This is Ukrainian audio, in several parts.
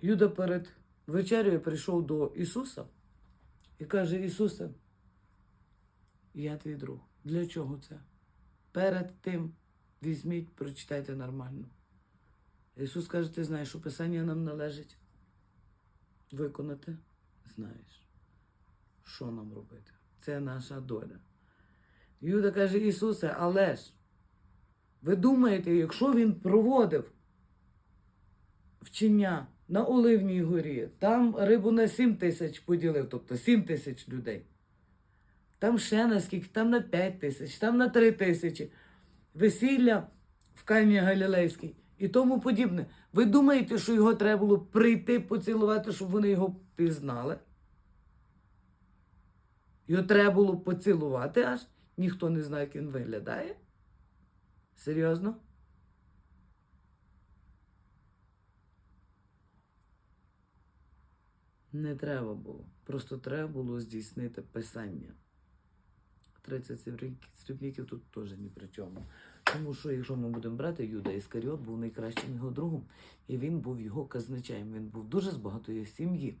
Юда перед вечерею прийшов до Ісуса і каже: Ісусе, я твій друг. Для чого це? Перед тим візьміть, прочитайте нормально. Ісус каже, ти знаєш, що Писання нам належить виконати. Знаєш, що нам робити? Це наша доля. Юда каже, Ісусе, але ж, ви думаєте, якщо він проводив вчення на Оливній горі, там рибу на 7 тисяч поділив, тобто 7 тисяч людей. Там ще на скільки, там на 5 тисяч, там на 3 тисячі. Весілля в Кані Галілейській і тому подібне. Ви думаєте, що його треба було прийти поцілувати, щоб вони його пізнали? Його треба було поцілувати аж. Ніхто не знає, як він виглядає. Серйозно? Не треба було. Просто треба було здійснити писання. 30 срібняків- срібняків тут теж ні при чому. Тому що, якщо ми будемо брати, Юда Іскаріот був найкращим його другом, і він був його казначаєм. Він був дуже з багатої сім'ї.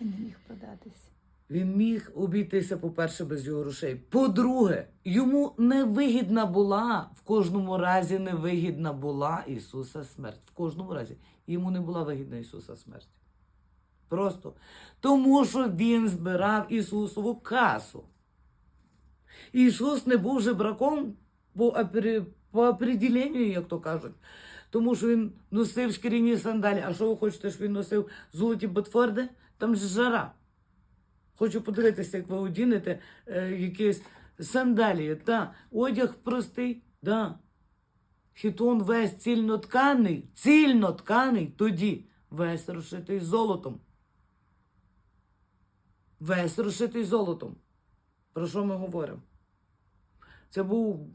Він не міг продатись. Він міг обійтися, по-перше, без його грошей. По-друге, йому невигідна була, в кожному разі невигідна була Ісуса смерть. В кожному разі йому не була вигідна Ісуса смерть. Просто тому, що він збирав Ісусову касу. Ісус не був жебраком по, по определенню, як то кажуть. Тому що він носив шкіряні сандалі. А що ви хочете, щоб він носив золоті ботфорди? Там ж жара. Хочу подивитися, як ви одінете е, якісь сандалії. Та, одяг простий, да. Хітон весь цільнотканий, цільнотканий, тоді весь розшитий золотом. Весь розшитий золотом. Про що ми говоримо? Це був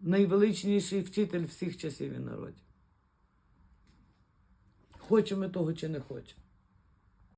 найвеличніший вчитель всіх часів і народів. Хочемо ми того чи не хочемо.